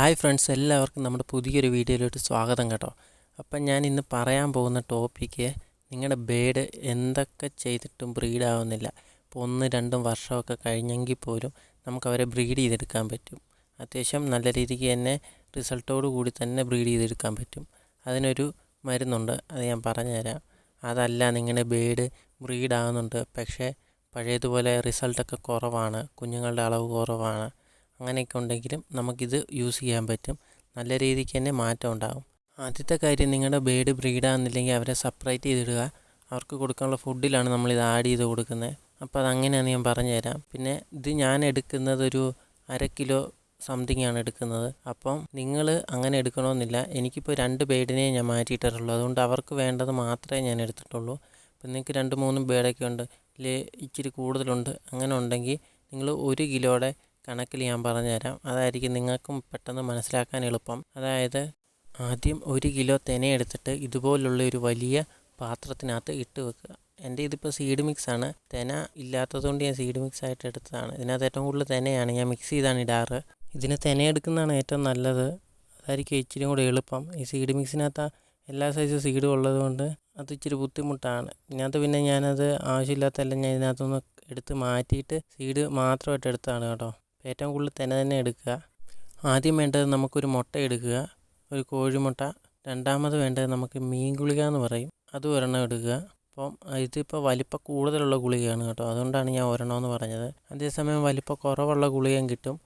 Hi friends എല്ലാവർക്കും നമ്മുടെ പുതിയൊരു വീഡിയോയിലോട്ട് സ്വാഗതം കേട്ടോ. അപ്പം ഞാൻ ഇന്ന് പറയാൻ പോകുന്ന ടോപ്പിക്ക് നിങ്ങളുടെ ബേഡ് എന്തൊക്കെ ചെയ്തിട്ടും ബ്രീഡാവുന്നില്ല ഇപ്പോൾ ഒന്ന് രണ്ടും വർഷമൊക്കെ കഴിഞ്ഞെങ്കിൽ പോലും നമുക്ക് അവരെ ബ്രീഡ് ചെയ്തെടുക്കാൻ പറ്റും. അത്യാവശ്യം നല്ല രീതിക്ക് തന്നെ റിസൾട്ടോട് കൂടി തന്നെ ബ്രീഡ് ചെയ്തെടുക്കാൻ പറ്റും. അതിനൊരു മരുന്നുണ്ട് അത് ഞാൻ പറഞ്ഞുതരാം. അതല്ല നിങ്ങളുടെ ബേഡ് ബ്രീഡ് ആവുന്നുണ്ട് പക്ഷേ പഴയതുപോലെ റിസൾട്ടൊക്കെ കുറവാണ് കുഞ്ഞുങ്ങളുടെ അളവ് കുറവാണ്. അങ്ങനെയൊക്കെ ഉണ്ടെങ്കിലും നമുക്കിത് യൂസ് ചെയ്യാൻ പറ്റും. നല്ല രീതിക്ക് തന്നെ മാറ്റം ഉണ്ടാകും ആദ്യത്തെ കാര്യം നിങ്ങളുടെ ബേഡ് ബ്രീഡാകുന്നില്ലെങ്കിൽ അവരെ സെപ്പറേറ്റ് ചെയ്തിടുക. അവർക്ക് കൊടുക്കാനുള്ള ഫുഡിലാണ് നമ്മളിത് ആഡ് ചെയ്ത് കൊടുക്കുന്നത്. അപ്പോൾ അതങ്ങനെയാണ് ഞാൻ പറഞ്ഞുതരാം പിന്നെ ഇത് ഞാൻ എടുക്കുന്നത് ഒരു അര കിലോ സംതിങ് ആണ് എടുക്കുന്നത്. അപ്പം നിങ്ങൾ അങ്ങനെ എടുക്കണമെന്നില്ല. എനിക്കിപ്പോൾ രണ്ട് ബേഡിനെ ഞാൻ മാറ്റിയിട്ടിട്ടുള്ളൂ അതുകൊണ്ട് അവർക്ക് വേണ്ടത് മാത്രമേ ഞാൻ എടുത്തിട്ടുള്ളൂ. ഇപ്പം നിങ്ങൾക്ക് രണ്ട് മൂന്നും ബേഡൊക്കെ ഉണ്ട്. ഇല്ലേ ഇച്ചിരി കൂടുതലുണ്ട്. അങ്ങനെ ഉണ്ടെങ്കിൽ നിങ്ങൾ ഒരു കിലോയുടെ കണക്കിൽ ഞാൻ പറഞ്ഞുതരാം. അതായിരിക്കും നിങ്ങൾക്കും പെട്ടെന്ന് മനസ്സിലാക്കാൻ എളുപ്പം. അതായത് ആദ്യം ഒരു കിലോ തെന എടുത്തിട്ട് ഇതുപോലുള്ള ഒരു വലിയ പാത്രത്തിനകത്ത് ഇട്ട് വെക്കുക. എന്റെ ഇതിപ്പോൾ സീഡ് മിക്സ് ആണ്. തെന ഇല്ലാത്തതുകൊണ്ട് ഞാൻ സീഡ് മിക്സ് ആയിട്ട് എടുത്തതാണ്. ഇതിനകത്ത് ഏറ്റവും കൂടുതൽ തെനയാണ് ഞാൻ മിക്സ് ചെയ്താണ് ഇടാറ്. ഇതിന് തെന എടുക്കുന്നതാണ് ഏറ്റവും നല്ലത്. അതായിരിക്കും ഇച്ചിരി കൂടെ എളുപ്പം. ഈ സീഡ് മിക്സിനകത്ത് എല്ലാ സൈസ് സീഡും ഉള്ളതുകൊണ്ട് അത് ഇച്ചിരി ബുദ്ധിമുട്ടാണ്. ഇതിനകത്ത് പിന്നെ ഞാനത് ആവശ്യമില്ലാത്തതെല്ലാം ഞാൻ ഇതിനകത്തുനിന്ന് എടുത്ത് മാറ്റിയിട്ട് സീഡ് മാത്രമായിട്ട് എടുത്തതാണ് കേട്ടോ. ഏറ്റവും കൂടുതൽ തന്നെ തന്നെ എടുക്കുക. ആദ്യം വേണ്ടത് നമുക്കൊരു മുട്ട എടുക്കുക. ഒരു കോഴിമുട്ട. രണ്ടാമത് വേണ്ടത് നമുക്ക് മീൻ ഗുളിക എന്ന് പറയും. അത് ഒരെണ്ണം എടുക്കുക. അപ്പം ഇതിപ്പോൾ വലിപ്പം കൂടുതലുള്ള ഗുളികയാണ് കേട്ടോ. അതുകൊണ്ടാണ് ഞാൻ ഒരെണ്ണമെന്ന് പറഞ്ഞത്. അതേസമയം വലിപ്പം കുറവുള്ള ഗുളികയും കിട്ടും.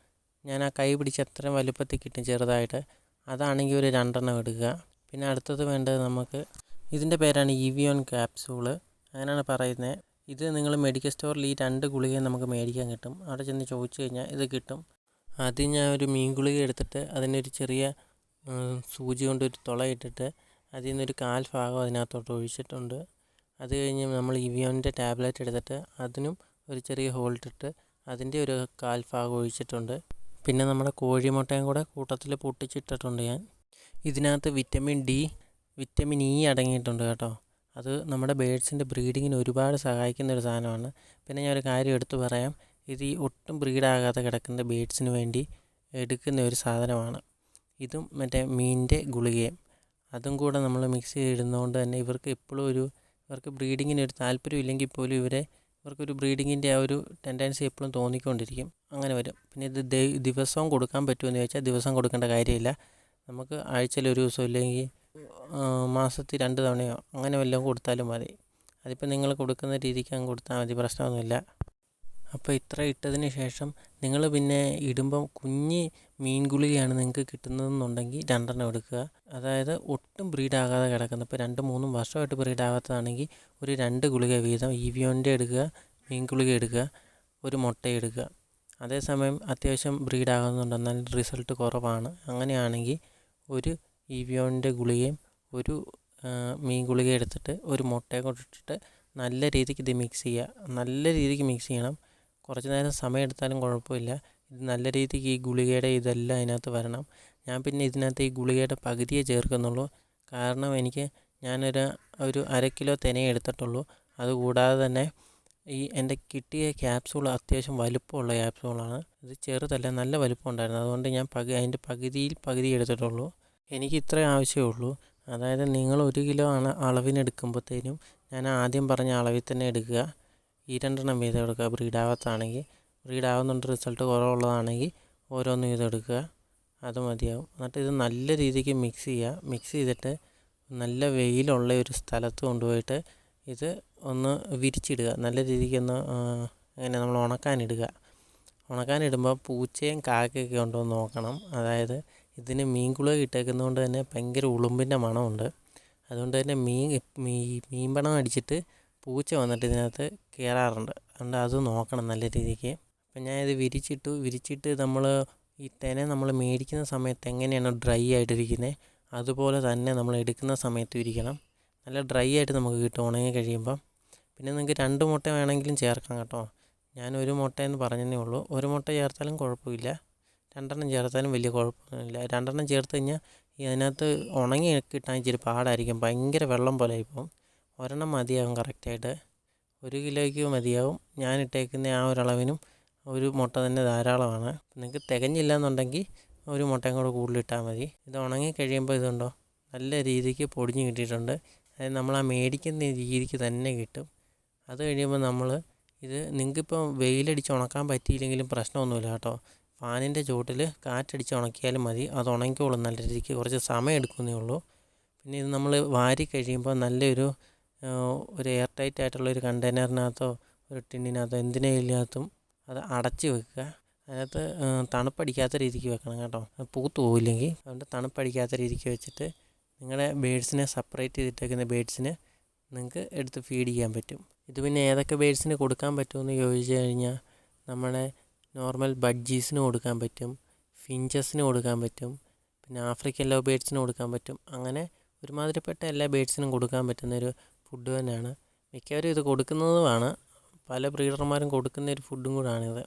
ഞാൻ ആ കൈ പിടിച്ച് അത്രയും വലിപ്പത്തിൽ കിട്ടും ചെറുതായിട്ട്. അതാണെങ്കിൽ ഒരു രണ്ടെണ്ണം എടുക്കുക. പിന്നെ അടുത്തത് വേണ്ടത് നമുക്ക് ഇതിന്റെ പേരാണ് ഇവിയോൺ ക്യാപ്സൂൾ അങ്ങനെയാണ് പറയുന്നത്. ഇത് നിങ്ങൾ മെഡിക്കൽ സ്റ്റോറിൽ ഈ രണ്ട് ഗുളികയും നമുക്ക് മേടിക്കാൻ കിട്ടും. അവിടെ ചെന്ന് ചോദിച്ചു കഴിഞ്ഞാൽ ഇത് കിട്ടും. ആദ്യം ഞാൻ ഒരു മീൻ ഗുളിക എടുത്തിട്ട് അതിനൊരു ചെറിയ സൂചി കൊണ്ട് ഒരു തുളയിട്ടിട്ട് അതിൽ നിന്നൊരു കാൽ ഭാഗം അതിനകത്തോട്ട് ഒഴിച്ചിട്ടുണ്ട്. അത് കഴിഞ്ഞ് നമ്മൾ ഇവിയോന്റെ ടാബ്ലറ്റ് എടുത്തിട്ട് അതിനും ഒരു ചെറിയ ഹോൾട്ടിട്ട് അതിന്റെ ഒരു കാൽ ഭാഗം ഒഴിച്ചിട്ടുണ്ട്. പിന്നെ നമ്മുടെ കോഴിമുട്ടയും കൂടെ കൂട്ടത്തിൽ പൊട്ടിച്ചിട്ടിട്ടുണ്ട് ഞാൻ. ഇതിനകത്ത് വിറ്റമിൻ ഡി വിറ്റമിൻ ഇ അടങ്ങിയിട്ടുണ്ട് കേട്ടോ. അത് നമ്മുടെ ബേഡ്സിന്റെ ബ്രീഡിങ്ങിന് ഒരുപാട് സഹായിക്കുന്ന ഒരു സാധനമാണ്. പിന്നെ ഞാൻ ഒരു കാര്യം എടുത്തു പറയാം. ഇത് ഈ ഒട്ടും ബ്രീഡാകാതെ കിടക്കുന്ന ബേഡ്സിന് വേണ്ടി എടുക്കുന്ന ഒരു സാധനമാണ്. ഇതും മറ്റേ മീനിന്റെ ഗുളികയും. അതും കൂടെ നമ്മൾ മിക്സ് ചെയ്തിടുന്നതുകൊണ്ട് തന്നെ ഇവർക്ക് എപ്പോഴും ഒരു ഇവർക്ക് ബ്രീഡിങ്ങിന് ഒരു താല്പര്യം ഇല്ലെങ്കിൽ പോലും ഇവരെ ഇവർക്കൊരു ബ്രീഡിങ്ങിന്റെ ആ ഒരു ടെൻഡൻസി എപ്പോഴും തോന്നിക്കൊണ്ടിരിക്കും. അങ്ങനെ വരും. പിന്നെ ഇത് ദിവസവും കൊടുക്കാൻ പറ്റുമെന്ന് ചോദിച്ചാൽ ദിവസം കൊടുക്കേണ്ട കാര്യമില്ല. നമുക്ക് ആഴ്ചയിൽ ഒരു ദിവസം ഇല്ലെങ്കിൽ മാസത്തിൽ രണ്ട് തവണയോ? അങ്ങനെ വല്ലതും കൊടുത്താലും മതി. അതിപ്പോൾ നിങ്ങൾ കൊടുക്കുന്ന രീതിക്ക് അങ്ങ് കൊടുത്താൽ മതി. പ്രശ്നമൊന്നുമില്ല. അപ്പോൾ ഇത്ര ഇട്ടതിന് ശേഷം നിങ്ങൾ പിന്നെ ഇടുമ്പം കുഞ്ഞ് മീൻ ഗുളികയാണ് നിങ്ങൾക്ക് കിട്ടുന്നതെന്നുണ്ടെങ്കിൽ രണ്ടെണ്ണം എടുക്കുക. അതായത് ഒട്ടും ബ്രീഡാകാതെ കിടക്കുന്ന. ഇപ്പോൾ രണ്ട് മൂന്നും വർഷമായിട്ട് ബ്രീഡാകാത്തതാണെങ്കിൽ ഒരു രണ്ട് ഗുളിക വീതം ഇവിയോന്റെ എടുക്കുക മീൻ ഗുളിക എടുക്കുക ഒരു മുട്ട എടുക്കുക. അതേസമയം അത്യാവശ്യം ബ്രീഡാകുന്നുണ്ട്. എന്നാൽ റിസൾട്ട് കുറവാണ്. അങ്ങനെയാണെങ്കിൽ ഒരു ഇവിയോന്റെ ഗുളികയും ഒരു മീൻ ഗുളിക എടുത്തിട്ട് ഒരു മുട്ടയും കൂടെ ഇട്ടിട്ട് നല്ല രീതിക്ക് ഇത് മിക്സ് ചെയ്യുക നല്ല രീതിക്ക് മിക്സ് ചെയ്യണം. കുറച്ച് നേരം സമയം എടുത്താലും കുഴപ്പമില്ല. ഇത് നല്ല രീതിക്ക് ഈ ഗുളികയുടെ ഇതെല്ലാം അതിനകത്ത് വരണം. ഞാൻ പിന്നെ ഇതിനകത്ത് ഈ ഗുളികയുടെ പകുതിയെ ചേർക്കുന്നുള്ളൂ. കാരണം എനിക്ക് ഞാനൊരു ഒരു അര കിലോ തെനയെ എടുത്തിട്ടുള്ളൂ. അതുകൂടാതെ തന്നെ ഈ എന്റെ കിട്ടിയ ക്യാപ്സൂൾ അത്യാവശ്യം വലുപ്പമുള്ള ക്യാപ്സൂളാണ് ഇത് ചെറുതല്ല നല്ല വലുപ്പം ഉണ്ടായിരുന്നു അതുകൊണ്ട് ഞാൻ പകു അതിന്റെ പകുതിയിൽ പകുതി എടുത്തിട്ടുള്ളൂ. എനിക്ക് ഇത്രേ ആവശ്യമേ ഉള്ളൂ. അതായത് നിങ്ങൾ ഒരു കിലോ ആണ് അളവിനെടുക്കുമ്പോഴത്തേനും ഞാൻ ആദ്യം പറഞ്ഞ അളവിൽ തന്നെ എടുക്കുക. ഈ രണ്ടെണ്ണം വീതം എടുക്കുക. ബ്രീഡ് ബ്രീഡാവുന്നുണ്ട് റിസൾട്ട് കുറവുള്ളതാണെങ്കിൽ ഓരോന്നും വീതം എടുക്കുക. അത് മതിയാവും. എന്നിട്ട് ഇത് നല്ല രീതിക്ക് മിക്സ് ചെയ്യുക. മിക്സ് ചെയ്തിട്ട് നല്ല വെയിലുള്ള ഒരു സ്ഥലത്ത് കൊണ്ടുപോയിട്ട് ഇത് ഒന്ന് വിരിച്ചിടുക. നല്ല രീതിക്ക് ഒന്ന് അങ്ങനെ നമ്മൾ ഉണക്കാനിടുക. ഉണക്കാനിടുമ്പോൾ പൂച്ചയും കാക്കയൊക്കെ ഉണ്ടോ എന്ന് നോക്കണം. അതായത് ഇതിന് മീൻ കുളക ഇട്ടേക്കുന്നതുകൊണ്ട് തന്നെ ഭയങ്കര ഉളുമ്പിന്റെ മണമുണ്ട്. അതുകൊണ്ട് തന്നെ മീൻ മീൻ പണം അടിച്ചിട്ട് പൂച്ച വന്നിട്ട് ഇതിനകത്ത് കയറാറുണ്ട് അതുകൊണ്ട് അത് നോക്കണം നല്ല രീതിക്ക്. അപ്പം ഞാൻ ഇത് വിരിച്ചിട്ടു വിരിച്ചിട്ട് നമ്മൾ ഈ തേനെ നമ്മൾ മേടിക്കുന്ന സമയത്ത് എങ്ങനെയാണോ ഡ്രൈ ആയിട്ടിരിക്കുന്നത് അതുപോലെ തന്നെ നമ്മൾ എടുക്കുന്ന സമയത്തും ഇരിക്കണം. നല്ല ഡ്രൈ ആയിട്ട് നമുക്ക് കിട്ടും ഉണങ്ങി കഴിയുമ്പം. പിന്നെ നിങ്ങൾക്ക് രണ്ട് മുട്ട വേണമെങ്കിലും ചേർക്കാം കേട്ടോ. ഞാൻ ഒരു മുട്ടയെന്ന് പറഞ്ഞതേ ഉള്ളൂ. ഒരു മുട്ട ചേർത്താലും കുഴപ്പമില്ല. രണ്ടെണ്ണം ചേർത്താലും വലിയ കുഴപ്പമൊന്നുമില്ല. രണ്ടെണ്ണം ചേർത്ത് കഴിഞ്ഞാൽ ഇതിനകത്ത് ഉണങ്ങി കിട്ടാൻ ഇച്ചിരി പാടായിരിക്കും. ഭയങ്കര വെള്ളം പോലെ ആയിപ്പോകും ഒരെണ്ണം മതിയാവും കറക്റ്റായിട്ട് ഒരു കിലോയ്ക്ക് മതിയാവും. ഞാൻ ഇട്ടേക്കുന്ന ആ ഒരളവിനും ഒരു മുട്ട തന്നെ ധാരാളമാണ്. നിങ്ങൾക്ക് തികഞ്ഞില്ല എന്നുണ്ടെങ്കിൽ ഒരു മുട്ടയും കൂടെ കൂടുതലിട്ടാൽ മതി. ഇത് ഉണങ്ങി കഴിയുമ്പോൾ ഇതുണ്ടോ? നല്ല രീതിക്ക് പൊടിഞ്ഞ് കിട്ടിയിട്ടുണ്ട്. അതായത് നമ്മൾ ആ മേടിക്കുന്ന രീതിക്ക് തന്നെ കിട്ടും. അത് കഴിയുമ്പോൾ നമ്മൾ ഇത് നിങ്ങൾക്കിപ്പോൾ വെയിലടിച്ച് ഉണക്കാൻ പറ്റിയില്ലെങ്കിലും പ്രശ്നമൊന്നുമില്ല കേട്ടോ. ഫാനിന്റെ ചുവട്ടിൽ കാറ്റടിച്ച് ഉണക്കിയാലും മതി. അത് ഉണങ്ങിക്കോളും. നല്ല രീതിക്ക് കുറച്ച് സമയം എടുക്കുന്നേ ഉള്ളൂ. പിന്നെ ഇത് നമ്മൾ വാരി കഴിയുമ്പോൾ നല്ലൊരു ഒരു എയർ ടൈറ്റ് ആയിട്ടുള്ള ഒരു കണ്ടെയ്നറിനകത്തോ ഒരു ടിന്നിനകത്തോ എന്തിനകത്തും അത് അടച്ച് വെക്കുക. അതിനകത്ത് തണുപ്പടിക്കാത്ത രീതിക്ക് വെക്കണം കേട്ടോ. പൂത്ത് പോവില്ലെങ്കിൽ അതുകൊണ്ട് തണുപ്പടിക്കാത്ത രീതിക്ക് വെച്ചിട്ട് നിങ്ങളുടെ ബേഡ്സിനെ സെപ്പറേറ്റ് ചെയ്തിട്ടേക്കുന്ന ബേഡ്സിന് നിങ്ങൾക്ക് എടുത്ത് ഫീഡ് ചെയ്യാൻ പറ്റും. ഇത് പിന്നെ ഏതൊക്കെ ബേഡ്സിന് കൊടുക്കാൻ പറ്റുമെന്ന് ചോദിച്ചു കഴിഞ്ഞാൽ നമ്മുടെ നോർമൽ ബഡ്ജീസിന് കൊടുക്കാൻ പറ്റും ഫിഞ്ചസിന് കൊടുക്കാൻ പറ്റും പിന്നെ ആഫ്രിക്കൻ ലവ് ബേഡ്സിന് കൊടുക്കാൻ പറ്റും. അങ്ങനെ ഒരുമാതിരിപ്പെട്ട എല്ലാ ബേഡ്സിനും കൊടുക്കാൻ പറ്റുന്ന ഒരു ഫുഡ് തന്നെയാണ്. മിക്കവരും ഇത് കൊടുക്കുന്നതുമാണ്. പല ബ്രീഡർമാരും കൊടുക്കുന്ന ഒരു ഫുഡും കൂടാണിത്.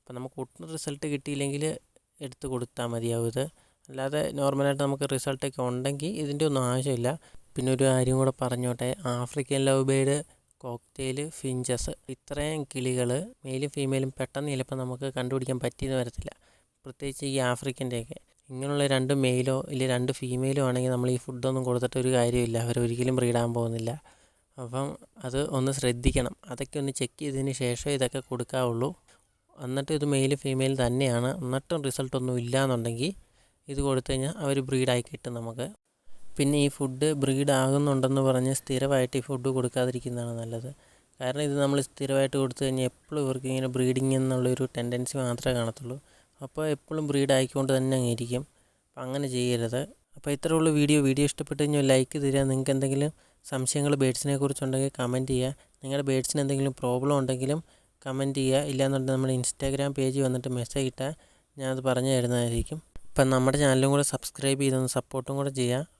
അപ്പം നമുക്ക് ഒട്ടും റിസൾട്ട് കിട്ടിയില്ലെങ്കിൽ എടുത്ത് കൊടുത്താൽ മതിയാവും ഇത്. അല്ലാതെ നോർമലായിട്ട് നമുക്ക് റിസൾട്ടൊക്കെ ഉണ്ടെങ്കിൽ ഇതിന്റെ ഒന്നും ആവശ്യമില്ല. പിന്നെ ഒരു കാര്യം കൂടെ പറഞ്ഞോട്ടെ. African love bird cocktail finches. ഇത്രയും കിളികൾ മെയിലും ഫീമെയിലും പെട്ടെന്ന് ചിലപ്പോൾ നമുക്ക് കണ്ടുപിടിക്കാൻ പറ്റിയെന്ന് വരത്തില്ല. പ്രത്യേകിച്ച് ഈ ആഫ്രിക്കന്റെയൊക്കെ ഇങ്ങനെയുള്ള രണ്ട് മെയിലോ ഇല്ല രണ്ട് ഫീമെയിലോ ആണെങ്കിൽ നമ്മൾ ഈ ഫുഡൊന്നും കൊടുത്തിട്ട് ഒരു കാര്യമില്ല അവർ ഒരിക്കലും ബ്രീഡാൻ പോകുന്നില്ല. അപ്പം അത് ഒന്ന് ശ്രദ്ധിക്കണം. അതൊക്കെ ഒന്ന് ചെക്ക് ചെയ്തതിന് ശേഷമേ ഇതൊക്കെ കൊടുക്കാവുള്ളൂ. എന്നിട്ട് ഇത് മെയിൽ ഫീമെയിൽ തന്നെയാണ്. എന്നിട്ടും റിസൾട്ടൊന്നും ഇല്ല എന്നുണ്ടെങ്കിൽ ഇത് കൊടുത്തു കഴിഞ്ഞാൽ അവർ ബ്രീഡായി കിട്ടും നമുക്ക്. പിന്നെ ഈ ഫുഡ് ബ്രീഡ് ആകുന്നുണ്ടെന്ന് പറഞ്ഞ് സ്ഥിരമായിട്ട് ഈ ഫുഡ് കൊടുക്കാതിരിക്കുന്നതാണ് നല്ലത്. കാരണം ഇത് നമ്മൾ സ്ഥിരമായിട്ട് കൊടുത്തു കഴിഞ്ഞാൽ എപ്പോഴും ഇവർക്ക് ഇങ്ങനെ ബ്രീഡിങ് എന്നുള്ളൊരു ടെൻഡൻസി മാത്രമേ കാണത്തുള്ളൂ. അപ്പോൾ എപ്പോഴും ബ്രീഡ് ആയിക്കൊണ്ട് തന്നെ ഇരിക്കും. അപ്പം അങ്ങനെ ചെയ്യരുത്. അപ്പോൾ ഇത്രയേ ഉള്ളൂ വീഡിയോ. വീഡിയോ ഇഷ്ടപ്പെട്ട് കഴിഞ്ഞാൽ ലൈക്ക് തരിക. നിങ്ങൾക്ക് എന്തെങ്കിലും സംശയങ്ങൾ ബേഡ്സിനെ കുറിച്ചുണ്ടെങ്കിൽ കമന്റ് ചെയ്യുക. നിങ്ങളുടെ ബേഡ്സിന് എന്തെങ്കിലും പ്രോബ്ലം ഉണ്ടെങ്കിലും കമന്റ് ചെയ്യുക. ഇല്ലാന്നുണ്ടെങ്കിൽ നമ്മുടെ ഇൻസ്റ്റാഗ്രാം പേജ് വന്നിട്ട് മെസ്സേജ് ഇട്ടാൽ ഞാനത് പറഞ്ഞു തരുന്നതായിരിക്കും. അപ്പം നമ്മുടെ ചാനലും കൂടെ സബ്സ്ക്രൈബ് ചെയ്തൊന്ന് സപ്പോർട്ടും കൂടെ ചെയ്യുക.